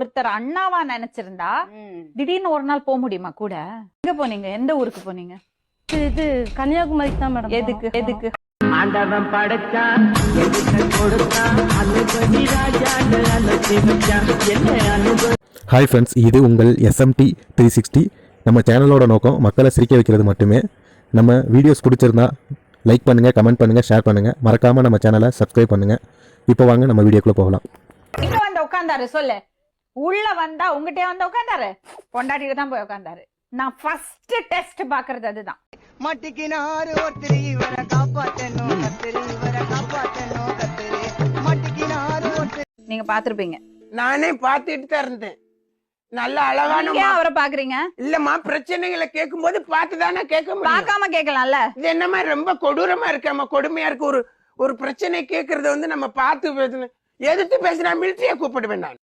ஒருத்தர் அண்ணாவா நினைச்சிருந்தா. திடீர்னு ஒரு நாள் போக முடியுமா கூட? எங்க போனீங்க? எந்த ஊருக்கு போனீங்க? இது- கன்னியாகுமரிக்கு தான் மேடம் எதுக்கு எதுக்கு? ஆண்டவன் படைச்சான் ஹாய் ஃப்ரெண்ட்ஸ் இது உங்கள் எஸ்எம்டி த்ரீ சிக்ஸ்டி நம்ம சேனலோட நோக்கம் மக்களை சிரிக்க வைக்கிறது மட்டுமே. நம்ம வீடியோஸ் பிடிச்சிருந்தா லைக் பண்ணுங்கள் கமெண்ட் பண்ணுங்கள் ஷேர் பண்ணுங்கள் மறக்காமல் நம்ம சேனலை சப்ஸ்கிரைப் பண்ணுங்கள் இப்போ வாங்க நம்ம வீடியோக்குள்ளே போகலாம். இங்க வந்து உட்கார்ந்தாரு சொல்லு. உள்ள வந்தா உங்ககிட்ட வந்து உட்கார்ந்தாரு பொண்டாட்டிட்டு தான் போய் உட்கார்ந்தாரு நான் ஃபர்ஸ்ட் டெஸ்ட் பாக்குறது அதுதான். மட்டிக்கினாரு ஒருத்தர் இவரை காப்பாத்தணும் கத்திரி இவரை காப்பாத்தணும் கத்திரி மட்டிக்கினாரு ஒருத்தர் நீங்க பாத்திருப்பீங்க. நானே பார்த்துட்டு தான் இருந்தேன். நல்ல அழகான அவரை பாக்குறீங்க? இல்லம்மா பிரச்சனைகளை கேட்கும்போது பார்த்து தானே கேட்க முடியும். பார்க்காம கேட்கலாம்ல? இது என்னமா ரொம்ப கொடூரமா இருக்கம்மா கொடுமையா இருக்கு. ஒரு ஒரு பிரச்சனை கேட்கறத வந்து நம்ம பார்த்து பேசணும். எதிர்த்து பேசினா மிலிட்டரியா கூப்பிடுவேன் நான்.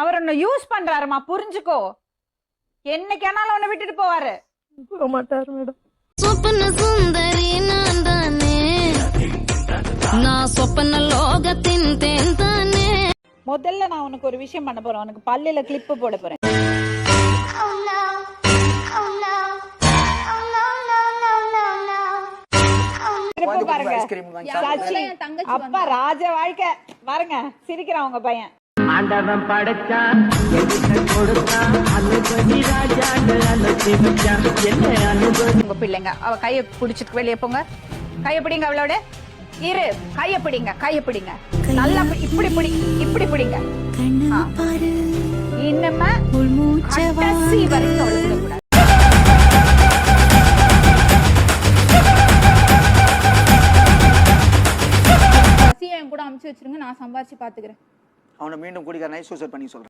அவர் உன்னை யூஸ் பண்றாருமா புரிஞ்சுக்கோ. என்னைக்கானாலும் உன்னை விட்டுட்டு போவாரு. போக மாட்டார் மேடம். சொப்பன சுந்தரி நான் தானே? நான் சொப்பன லோகத்தின் தேன் தானே? முதல்ல நான் உனக்கு ஒரு விஷயம் பண்ண போறேன். உனக்கு பல்லுல கிளிப்பு போட போறேன். திரும்ப பாருங்க. சச்சி, அப்பா ராஜ வாழ்க்கை. பாருங்க சிரிக்கிறான் உங்க பையன். ஆண்டவன் படைச்சான் எதுக்கு கொடுத்தான் அனுபவி ராஜான்னு அனுப்பி வச்சான் என்ன அனுபவி? உங்க பிள்ளைங்க அவ கைய புடிச்சிட்டு வெளியே போங்க. கைய பிடிங்க அவளோட. இரு கைய பிடிங்க கைய பிடிங்க. நல்லா இப்படி பிடி இப்படி பிடிங்க. இன்னுமே கடைசி வரைக்கும் அமுச்சு வச்சிருங்க நான் சம்பாரிச்சு பாத்துக்கிறேன். அவனை மீண்டும் குடிக்காரனாய் சூசைட் பண்ணி சொல்றேன்.